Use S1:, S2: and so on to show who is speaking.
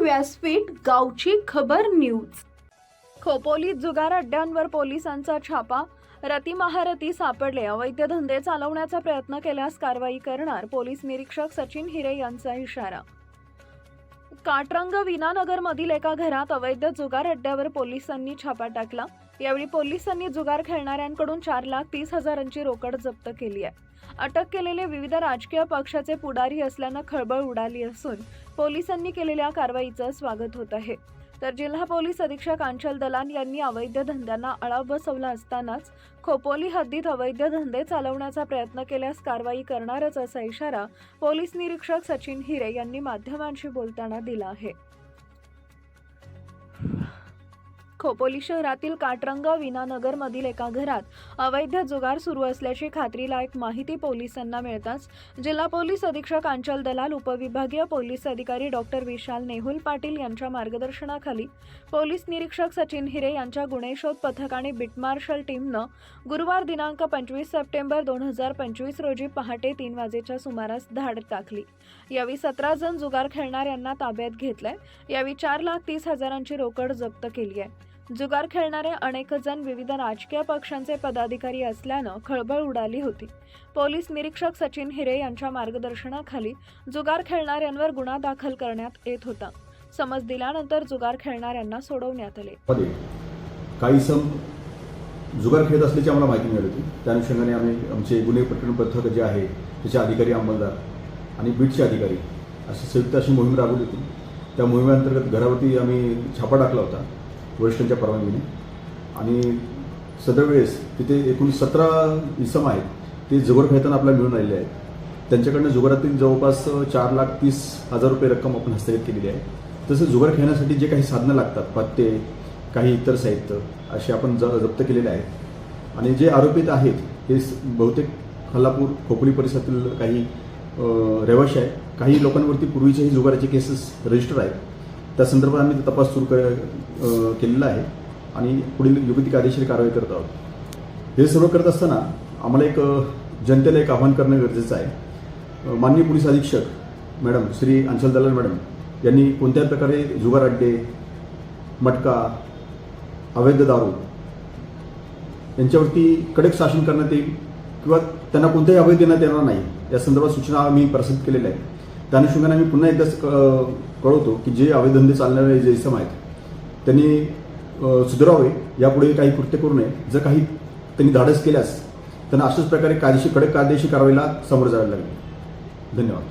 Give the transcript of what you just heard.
S1: व्यासपीठ गावची खबर न्यूज. खोपोलीत जुगार अड्ड्यांवर पोलिसांचा छापा. रती महारती सापडले. अवैध धंदे चालवण्याचा प्रयत्न केल्यास कारवाई करणार पोलीस निरीक्षक सचिन हिरे यांचा इशारा. काटरंग विनानगरमधील एका घरात अवैध जुगार अड्ड्यावर पोलिसांनी छापा टाकला. यावेळी पोलिसांनी जुगार खेळणाऱ्यांकडून चार लाख तीस हजारांची रोकड जप्त केली आहे. अटक केलेले विविध राजकीय पक्षाचे पुढारी असल्यानं खळबळ उडाली असून पोलिसांनी केलेल्या कारवाईचं स्वागत होत आहे. तर जिल्हा पोलीस अधीक्षक अंचल दलान यांनी अवैध धंद्यांना आळा बसवला असतानाच खोपोली हद्दीत अवैध धंदे चालवण्याचा प्रयत्न केल्यास कारवाई करणारच असा इशारा पोलीस निरीक्षक सचिन हिरे यांनी माध्यमांशी बोलताना दिला आहे. खोपोली शहरातील काटरंगा विनानगर मधील एका घरात अवैध जुगार सुरू असल्याची खात्रीलायक माहिती पोलिसांना मिळताच जिल्हा पोलीस अधीक्षक अंचल दलाल उपविभागीय पोलीस अधिकारी डॉक्टर विशाल नेहुल पाटील यांच्या मार्गदर्शनाखाली पोलीस निरीक्षक सचिन हिरे यांच्या गुन्हेशोध आणि बिट मार्शल टीमनं गुरुवार दिनांक पंचवीस सप्टेंबर दोन हजार पंचवीस रोजी पहाटे तीन वाजेच्या सुमारास धाड टाकली. यावेळी सतरा जण जुगार खेळणाऱ्यांना ताब्यात घेतलंय. यावेळी चार लाख तीस हजारांची रोकड जप्त केली आहे. जुगार खेळणारे अनेक जण विविध राजकीय पक्षांचे पदाधिकारी असल्यानं खळबळ उडाली होती. पोलीस निरीक्षक सचिन हिरे यांच्या मार्गदर्शनाखाली जुगार खेळणाऱ्यांवर गुन्हा दाखल करण्यात येत होता. समज दिल्यानंतर जुगार खेळणाऱ्यांना सोडवण्यात आले.
S2: काही सम जुगार खेळत असल्याची आम्हाला माहिती मिळाली होती. त्या अनुषंगाने आम्ही आमचे गुन्हे प्रकरण पथक जे आहे त्याचे अधिकारी अंमलदार आणि बीटचे अधिकारी अशी संयुक्त अशी मोहीम राबवली होती. त्या मोहिमेअंतर्गत घरावरती आम्ही छापा टाकला होता. वरिष्ठांच्या परवानगीने. आणि सदरवेळेस तिथे एकूण सतरा इसम आहेत ते जुगार खेळताना आपल्याला मिळून आलेले आहेत. त्यांच्याकडनं जुगारातील जवळपास चार लाख तीस हजार रुपये रक्कम आपण हस्तगत केलेली आहे. तसंच जुगार खेळण्यासाठी जे काही साधनं लागतात पत्ते काही इतर साहित्य असे आपण ज जप्त केलेले आहेत. आणि जे आरोपित आहेत हे बहुतेक खल्लापूर खोपोली परिसरातील काही रहिवाशी आहेत. काही लोकांवरती पूर्वीच्याही जुगाराचे केसेस रजिस्टर आहेत. त्या संदर्भात आम्ही तपास सुरू कर केलेला आहे आणि पुढील योग्य ती कायदेशीर कारवाई करत आहोत. हे सर्व करत असताना आम्हाला एक जनतेला एक आव्हान करणं गरजेचं आहे. माननीय पोलीस अधीक्षक मॅडम श्री अंचल दलाल मॅडम यांनी कोणत्या प्रकारे जुगार अड्डे मटका अवैध दारू यांच्यावरती कडक शासन करण्यात येईल किंवा त्यांना कोणत्याही अवैध देण्यात येणार नाही या संदर्भात सूचना आम्ही प्रसिद्ध केलेल्या आहेत. त्या अनुषंगाने आम्ही पुन्हा एकदा क- कळवतो की जे अवैधंदे चालणारे जे इसम आहेत त्यांनी सुधरावे सुधारावे यापुढे काही कृत्य करू नये. जर काही त्यांनी धाडस केल्यास त्यांना अशाच प्रकारे कायदेशीर कडक कायदेशीर कारवाईला सामोरं जावे लागेल. धन्यवाद.